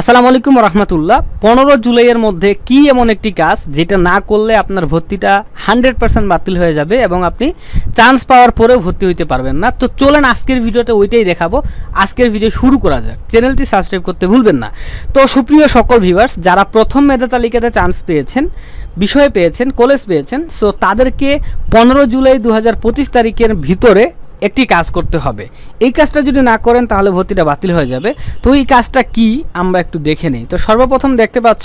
আসসালামু আলাইকুম রহমতুল্লাহ। পনেরো জুলাইয়ের মধ্যে কি এমন একটি কাজ যেটা না করলে আপনার ভর্তিটা হান্ড্রেড পার্সেন্ট বাতিল হয়ে যাবে এবং আপনি চান্স পাওয়ার পরেও ভর্তি হইতে পারবেন না? তো চলেন আজকের ভিডিওটা ওইটাই দেখাবো। আজকের ভিডিও শুরু করা যাক। চ্যানেলটি সাবস্ক্রাইব করতে ভুলবেন না। তো সুপ্রিয় সকল ভিউয়ার্স, যারা প্রথম মেধা তালিকাতে চান্স পেয়েছেন, বিষয় পেয়েছেন, কলেজ পেয়েছেন সো তাদেরকে পনেরো জুলাই দু হাজার পঁচিশ তারিখের ভিতরে একটি কাজ করতে হবে। এই কাজটা যদি না করেন, তাহলে ভর্তিটা বাতিল হয়ে যাবে। তো এই কাজটা কি, আমরা একটু দেখে নিই। তো সর্বপ্রথম দেখতে পাচ্ছ,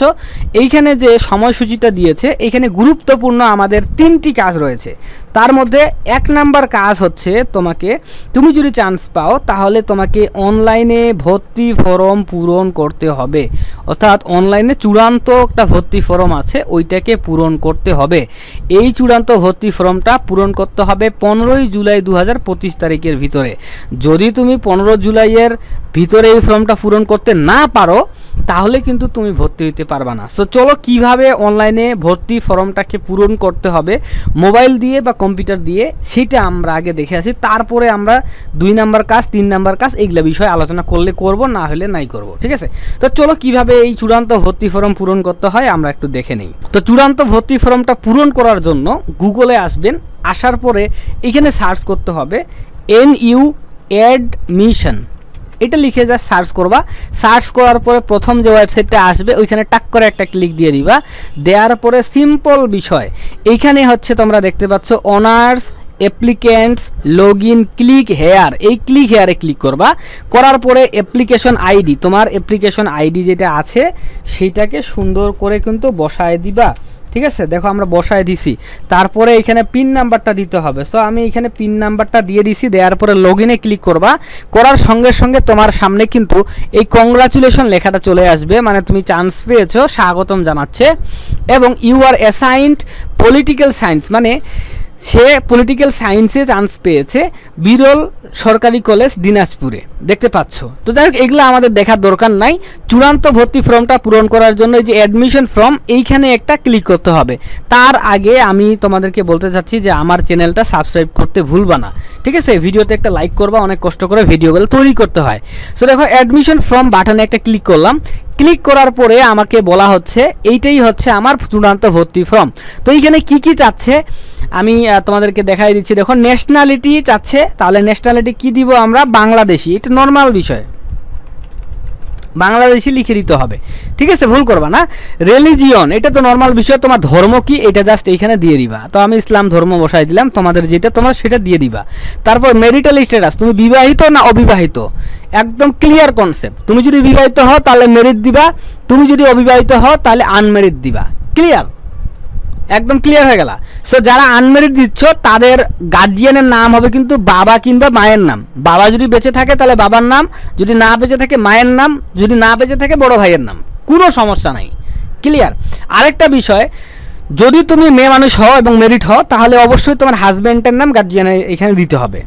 এইখানে যে সময়সূচিটা দিয়েছে, এইখানে গুরুত্বপূর্ণ আমাদের তিনটি কাজ রয়েছে। তার মধ্যে এক নাম্বার কাজ হচ্ছে তোমাকে, তুমি যদি চান্স পাও, তাহলে তোমাকে অনলাইনে ভর্তি ফর্ম পূরণ করতে হবে। অর্থাৎ অনলাইনে চূড়ান্ত একটা ভর্তি ফর্ম আছে, ওইটাকে পূরণ করতে হবে। এই চূড়ান্ত ভর্তি ফর্মটা পূরণ করতে হবে পনেরোই জুলাই দু হাজার পঁচিশ তারিখের ভিতরে। যদি তুমি পনেরো জুলাইয়ের ভিতরে এই ফর্মটা পূরণ করতে না পারো তাহলে কিন্তু তুমি ভর্তি হইতে পারবা না। সো চলো কীভাবে অনলাইনে ভর্তি ফর্মটাকে পূরণ করতে হবে মোবাইল দিয়ে বা কম্পিউটার দিয়ে, সেটা আমরা আগে দেখে আসি। তারপরে আমরা দুই নাম্বার কাজ, তিন নাম্বার কাজ, এইগুলা বিষয়ে আলোচনা করলে করব, না হলে নাই করব, ঠিক আছে? তো চলো কীভাবে এই চূড়ান্ত ভর্তি ফর্ম পূরণ করতে হয়, আমরা একটু দেখে নেই। তো চূড়ান্ত ভর্তি ফর্মটা পূরণ করার জন্য গুগলে আসবেন, আসার পরে এখানে সার্চ করতে হবে এন ইউ অ্যাডমিশন এটা লিখে যা সার্চ করবা। সার্চ করার পরে প্রথম যে ওয়েবসাইটটা আসবে, ওইখানে টাক করে একটা ক্লিক দিয়ে দিবা। দেওয়ার পরে সিম্পল বিষয়। এইখানে হচ্ছে তোমরা দেখতে পাচ্ছ honours applicants log in click here এই ক্লিক হেয়ারে ক্লিক করবা। করার পরে অ্যাপ্লিকেশন আইডি তোমার অ্যাপ্লিকেশন আইডি যেটা আছে সেইটাকে সুন্দর করে কিন্তু বসায় দিবা। ঠিক আছে? দেখো আমরা বসায় দিছি। তারপরে এখানে পিন নাম্বারটা দিতে হবে। সো আমি এখানে পিন নাম্বারটা দিয়ে দিছি। দেওয়ার পরে লগ ইনে ক্লিক করবা। করার সঙ্গে সঙ্গে তোমার সামনে কিন্তু এই কংগ্রাচুলেশন লেখাটা চলে আসবে। মানে তুমি চান্স পেয়েছ। স্বাগতম জানাচ্ছে। এবং you are assigned political science মানে সে পলিটিক্যাল সায়েন্সে চান্স পেয়েছে বিরল সরকারি কলেজ দিনাজপুরে। দেখতে পাচ্ছ। তো যাই হোক, এগুলো আমাদের দেখার দরকার নাই। চূড়ান্ত ভর্তি ফর্মটা পূরণ করার জন্য যে অ্যাডমিশন ফর্ম এইখানে একটা ক্লিক করতে হবে। তার আগে আমি তোমাদেরকে বলতে চাচ্ছি যে আমার চ্যানেলটা সাবস্ক্রাইব করতে ভুলবা না। ঠিক আছে? ভিডিওতে একটা লাইক করবা, অনেক কষ্ট করে ভিডিওগুলো তৈরি করতে হয়। সো দেখো অ্যাডমিশন ফর্ম বাটনে একটা ক্লিক করলাম। ক্লিক করার পরে আমাকে বলা হচ্ছে, এইটাই হচ্ছে আমার চূড়ান্ত ভর্তি ফর্ম। তো এইখানে কি কি চাচ্ছে? আমি তোমাদেরকে দেখাই দিচ্ছি। দেখো ন্যাশনালিটি চাচ্ছে, তাহলে ন্যাশনালিটি কি দিব আমরা? বাংলাদেশি, এটা নর্মাল বিষয়। বাংলাদেশি লিখে দিতে হবে। ঠিক আছে, ভুল করবা না। রিলিজিয়ন এটা তো নর্মাল বিষয়। তোমার ধর্ম কি? এটা জাস্ট এইখানে দিয়ে দিবা। তো আমি ইসলাম ধর্ম বসাই দিলাম। তোমাদের যেটা তোমার সেটা দিয়ে দিবা। তারপর মেরিটাল স্ট্যাটাস তুমি বিবাহিত না অবিবাহিত? একদম ক্লিয়ার কনসেপ্ট তুমি যদি বিবাহিত হও, তাহলে মেরিট দিবা। তুমি যদি অবিবাহিত হও, তাহলে আনমেরিট দিবা। ক্লিয়ার একদম ক্লিয়ার হয়ে গেল। সো যারা আনমেরিট দিচ্ছ, তাদের গার্জিয়ানের নাম হবে কিন্তু বাবা কিংবা মায়ের নাম। বাবা যদি বেঁচে থাকে, তাহলে বাবার নাম। যদি না বেঁচে থাকে, মায়ের নাম। যদি না বেঁচে থাকে, বড় ভাইয়ের নাম। কোনো সমস্যা নাই। ক্লিয়ার আরেকটা বিষয়, যদি তুমি মেয়ে মানুষ হও এবং মেরিট হও, তাহলে অবশ্যই তোমার হাজব্যান্ডের নাম গার্জিয়ানের এখানে দিতে হবে।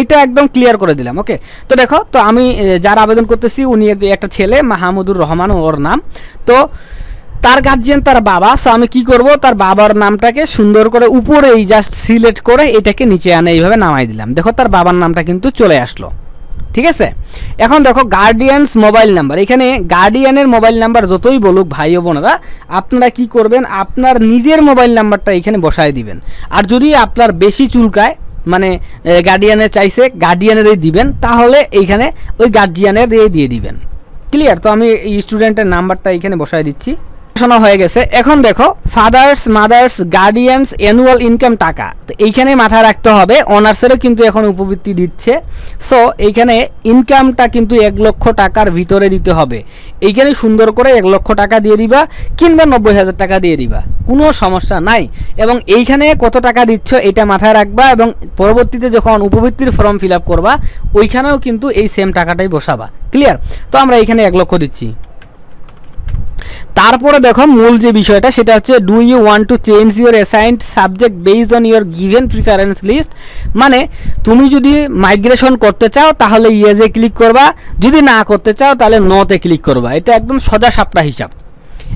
এটা একদম ক্লিয়ার করে দিলাম ওকে তো দেখো, তো আমি যার আবেদন করতেছি, উনি একটা ছেলে, মাহমুদুর রহমান ওর নাম। তো তার গার্জিয়ান তার বাবা। সো আমি কি করব? তার বাবার নামটাকে সুন্দর করে উপরেই জাস্ট সিলেক্ট করে এটাকে নিচে আনে এইভাবে নামাই দিলাম। দেখো, তার বাবার নামটা কিন্তু চলে আসলো। ঠিক আছে? এখন দেখো গার্ডিয়ানস মোবাইল নাম্বার এখানে গার্ডিয়ানের মোবাইল নাম্বার যতই বলুক, ভাই ও বোনেরা, আপনারা কি করবেন? আপনার নিজের মোবাইল নাম্বারটা এখানে বসায় দিবেন। আর যদি আপনার বেশি চুলকায় মানে গার্ডিয়ানের চাইছে গার্ডিয়ানেরই দিবেন, তাহলে এইখানে ওই গার্ডিয়ানের দিয়ে দিবেন। ক্লিয়ার তো আমি স্টুডেন্টের নাম্বারটা এখানে বসায় দিচ্ছি। শোনা হয়ে গেছে। এখন দেখো fathers mothers guardians annual income টাকা। তো এইখানে মাথায় রাখতে হবে অনার্সেরও কিন্তু এখন উপবৃত্তি দিচ্ছে। সো এইখানে ইনকামটা কিন্তু এক লক্ষ টাকার ভিতরে দিতে হবে। এইখানে সুন্দর করে এক লক্ষ টাকা দিয়ে দিবা, কিংবা নব্বই হাজার টাকা দিয়ে দিবা। কোনো সমস্যা নাই। এবং এইখানে কত টাকা দিচ্ছ এটা মাথায় রাখবা এবং পরবর্তীতে যখন উপবৃত্তির ফর্ম ফিল আপ করবা, ওইখানেও কিন্তু এই সেম টাকাটাই বসাবা। ক্লিয়ার তো আমরা এখানে এক লক্ষ দিচ্ছি। তারপরে দেখো মূল যে বিষয়টা, সেটা হচ্ছে do you want to change your assigned subject based on your given preference list মানে তুমি যদি মাইগ্রেশন করতে চাও, তাহলে ইয়েজে ক্লিক করবা। যদি না করতে চাও, তাহলে নতে ক্লিক করবা। এটা একদম সজা সাপটা হিসাব।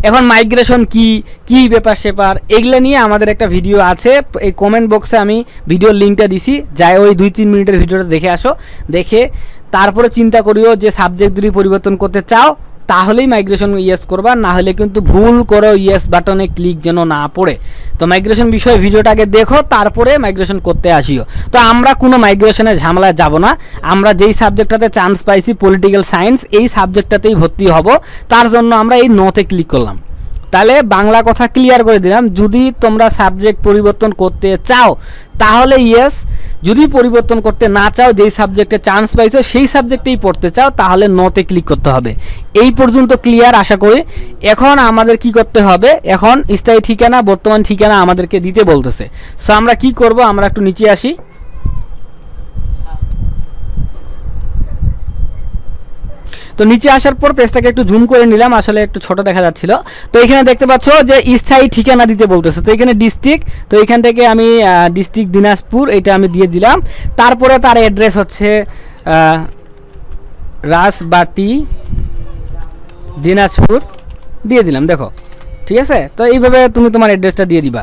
এখন মাইগ্রেশন কি কি ব্যাপার সেপার, এগুলো নিয়ে আমাদের একটা ভিডিও আছে। এই কমেন্ট বক্সে আমি ভিডিওর লিঙ্কটা দিছি। যাই, ওই দুই তিন মিনিটের ভিডিওটা দেখে আসো। দেখে তারপরে চিন্তা করিও যে সাবজেক্ট যদি পরিবর্তন করতে চাও তাহলেই মাইগ্রেশন ইয়েস করবা, না হলে কিন্তু ভুল করে ইয়েস বাটনে ক্লিক যেন না পড়ে। তো মাইগ্রেশন বিষয়ে ভিডিওটাকে দেখো, তারপরে মাইগ্রেশন করতে আসিও। তো আমরা কোনো মাইগ্রেশনের ঝামেলায় যাব না। আমরা যেই সাবজেক্টটাতে চান্স পাইছি পলিটিক্যাল সায়েন্স এই সাবজেক্টটাতেই ভর্তি হব। তার জন্য আমরা এই নতে ক্লিক করলাম। তাহলে বাংলা কথা ক্লিয়ার করে দিলাম। যদি তোমরা সাবজেক্ট পরিবর্তন করতে চাও, তাহলে ইয়েস যদি পরিবর্তন করতে না চাও, যেই সাবজেক্টে চান্স পাইছো, সেই সাবজেক্টেই পড়তে চাও, তাহলে নতে ক্লিক করতে হবে। এই পর্যন্ত ক্লিয়ার আশা করি। এখন আমাদের কি করতে হবে? এখন স্থায়ী ঠিকানা, বর্তমান ঠিকানা আমাদেরকে দিতে বলতেছে। সো আমরা কি করব? আমরা একটু নিচে আসি। তো নিচে আসার পর পেজটাকে একটু জুম করে নিলাম আসলে একটু ছোট দেখা যাচ্ছিল। তো এখানে দেখতে পাচ্ছ যে স্থায়ী ঠিকানা দিতে বলতেছে। তো এখানে ডিস্ট্রিক্ট তো এখান থেকে আমি ডিস্ট্রিক্ট দিনাজপুর এটা আমি দিয়ে দিলাম। তারপরে তার অ্যাড্রেস হচ্ছে আহ, রাজবাটি দিনাজপুর দিয়ে দিলাম দেখো। ঠিক আছে? তো এইভাবে তুমি তোমার অ্যাড্রেসটা দিয়ে দিবা।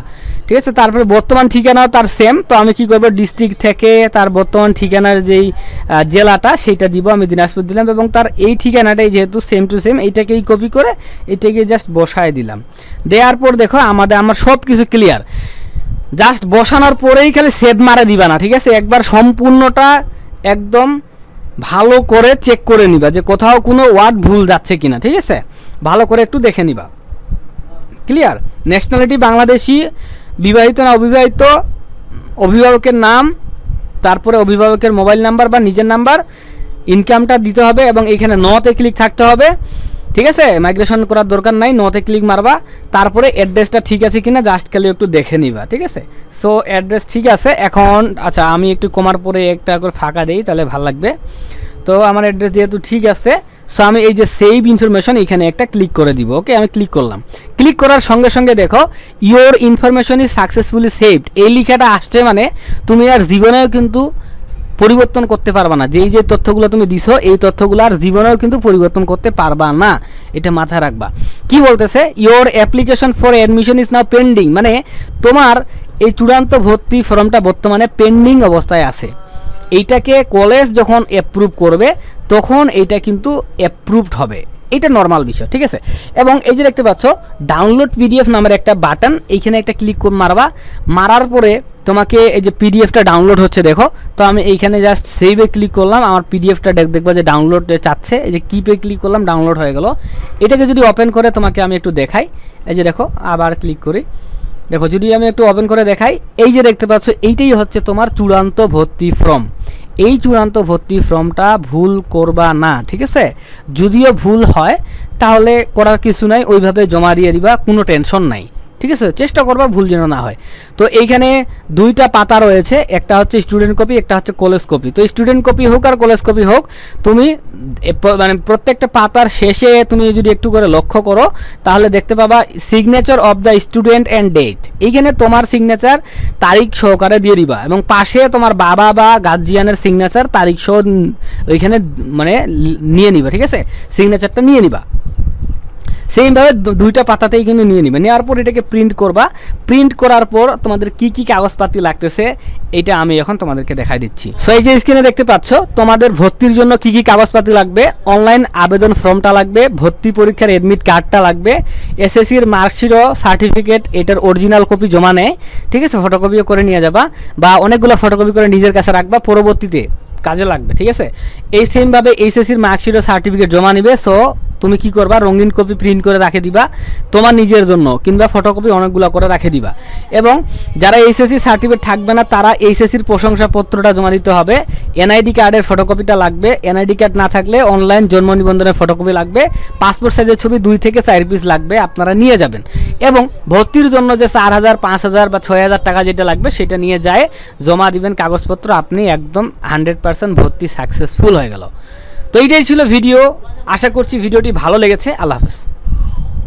ঠিক আছে, তারপরে বর্তমান ঠিকানাও তার সেম তো আমি কি করব ডিস্ট্রিক্ট থেকে তার বর্তমান ঠিকানার যেই জেলাটা, সেইটা দিব, আমি দিনাজপুর দিলাম এবং তার এই ঠিকানাটাই যেহেতু সেম টু সেম এইটাকেই কপি করে এটাকে জাস্ট বসায় দিলাম। দেওয়ার পর দেখো, আমাদের, আমার সব কিছু ক্লিয়ার জাস্ট বসানোর পরেই খালি সেভ মারা দিবা না, ঠিক আছে? একবার সম্পূর্ণটা একদম ভালো করে চেক করে নিবা যে কোথাও কোনো ওয়ার্ড ভুল যাচ্ছে কিনা, ঠিক আছে? ভালো করে একটু দেখে নিবা। ক্লিয়ার ন্যাশনালিটি বাংলাদেশি বিবাহিত না অবিবাহিত, অভিভাবকের নাম, তারপরে অভিভাবকের মোবাইল নাম্বার বা নিজের নাম্বার ইনকামটা দিতে হবে এবং এখানে নতে ক্লিক থাকতে হবে। ঠিক আছে? মাইগ্রেশন করার দরকার নাই, নতে ক্লিক মারবা। তারপরে অ্যাড্রেসটা ঠিক আছে কিনা জাস্ট খালি একটু দেখে নিবা, ঠিক আছে? সো অ্যাড্রেস ঠিক আছে। এখন আচ্ছা আমি একটু কমার পরে একটা করে ফাঁকা দিই, তাহলে ভালো লাগবে। তো আমার অ্যাড্রেস যেহেতু ঠিক আছে সো আমি এই যে সেভ ইনফরমেশন এখানে একটা ক্লিক করে দিব ওকে আমি ক্লিক করলাম। ক্লিক করার সঙ্গে সঙ্গে দেখো your information is successfully saved এই লেখাটা আসছে মানে তুমি আর জীবনেও কিন্তু পরিবর্তন করতে পারবা না। যেই যে তথ্যগুলো তুমি দিছো, এই তথ্যগুলো আর জীবনেও কিন্তু পরিবর্তন করতে পারবা না। এটা মাথায় রাখবা। কি বলতেছে? Your application for admission is now pending মানে তোমার এই চূড়ান্ত ভর্তি ফর্মটা বর্তমানে পেন্ডিং অবস্থায় আছে। এইটাকে কলেজ যখন অ্যাপ্রুভ করবে, তখন এইটা কিন্তু অ্যাপ্রুভড হবে। এটা নর্মাল বিষয়, ঠিক আছে? এবং এই যে দেখতে পাচ্ছ ডাউনলোড পিডিএফ নামের একটা বাটন এইখানে একটা ক্লিক করে মারবা। মারার পরে তোমাকে এই যে পিডিএফটা ডাউনলোড হচ্ছে, দেখো। তো আমি এইখানে জাস্ট সেভে ক্লিক করলাম, আমার পিডিএফটা দেখবা যে ডাউনলোড চাচ্ছে। এই যে কিপে ক্লিক করলাম ডাউনলোড হয়ে গেল। এটাকে যদি ওপেন করে, তোমাকে আমি একটু দেখাই। এই যে দেখো, আবার ক্লিক করি। দেখো, যদি আমি একটু ওপেন করে দেখাই, এই যে দেখতে পাচ্ছ, এইটাই হচ্ছে তোমার চূড়ান্ত ভর্তি ফর্ম এই চূড়ান্ত ভর্তি ফর্মটা ভুল করবা না, ঠিক আছে? যদিও ভুল হয়, তাহলে করার কিছু নাই, ওইভাবে জমা দিয়ে দিবা, কোনো টেনশন নাই। ঠিক আছে? চেষ্টা করবা ভুল যেন না হয়। তো এইখানে দুইটা পাতা রয়েছে, একটা হচ্ছে স্টুডেন্ট কপি একটা হচ্ছে কলেজ কপি তো স্টুডেন্ট কপি হোক আর কলেজ কপি হোক, তুমি মানে প্রত্যেকটা পাতার শেষে তুমি যদি একটু করে লক্ষ্য করো, তাহলে দেখতে পাবা signature of the student and date এইখানে তোমার সিগনেচার তারিখ সহকারে দিয়ে দিবা এবং পাশে তোমার বাবা বা গার্জিয়ানের সিগনেচার তারিখ সহ ওইখানে মানে নিয়ে নিবা, ঠিক আছে? সিগনেচারটা নিয়ে নিবা। সেইভাবে দু- দুইটা পাতাতেই কিন্তু নিয়ে নিবে। নেওয়ার পর এটাকে প্রিন্ট করবা। প্রিন্ট করার পর তোমাদের কি কি কাগজপাতি লাগতেছে, এটা আমি এখন তোমাদেরকে দেখাই দিচ্ছি। সো এই যে স্ক্রিনে দেখতে পাচ্ছ, তোমাদের ভর্তির জন্য কি কি কাগজপাতি লাগবে অনলাইন আবেদন ফর্মটা লাগবে, ভর্তি পরীক্ষার এডমিট কার্ডটা লাগবে এসএসসির মার্কশিট ও সার্টিফিকেট এটার অরিজিনাল কপি জমা নেয়, ঠিক আছে? ফটোকপিও করে নিয়ে যাবা বা অনেকগুলো ফটোকপি করে নিজের কাছে রাখবা, পরবর্তীতে কাজে লাগবে, ঠিক আছে? এই সেমভাবে এইচএসসির মার্কশিট ও সার্টিফিকেট জমা নিবে সো তুমি কি করবা? রঙিন কপি প্রিন্ট করে রাখে দিবা তোমার নিজের জন্য, কিংবা ফটোকপি অনেকগুলো করে রাখে দিবা। এবং যারা এইচএসসি সার্টিফিকেট থাকবে না, তারা এইচএসসির প্রশংসাপত্রটা জমা দিতে হবে। এনআইডি কার্ডের ফটোকপিটা লাগবে। এনআইডি কার্ড না থাকলে অনলাইন জন্ম নিবন্ধনের ফটোকপি লাগবে। পাসপোর্ট সাইজের ছবি দুই থেকে চার পিস লাগবে, আপনারা নিয়ে যাবেন। এবং ভর্তির জন্য যে চার হাজার, পাঁচ হাজার বা ছয় হাজার টাকা যেটা লাগবে, সেটা নিয়ে যায়, জমা দিবেন কাগজপত্র, আপনি একদম হান্ড্রেড পার্সেন্ট ভর্তি সাকসেসফুল হয়ে গেল। তো এইটাই ছিল ভিডিও। আশা করছি ভিডিওটি ভালো লেগেছে। আল্লাহ হাফেজ।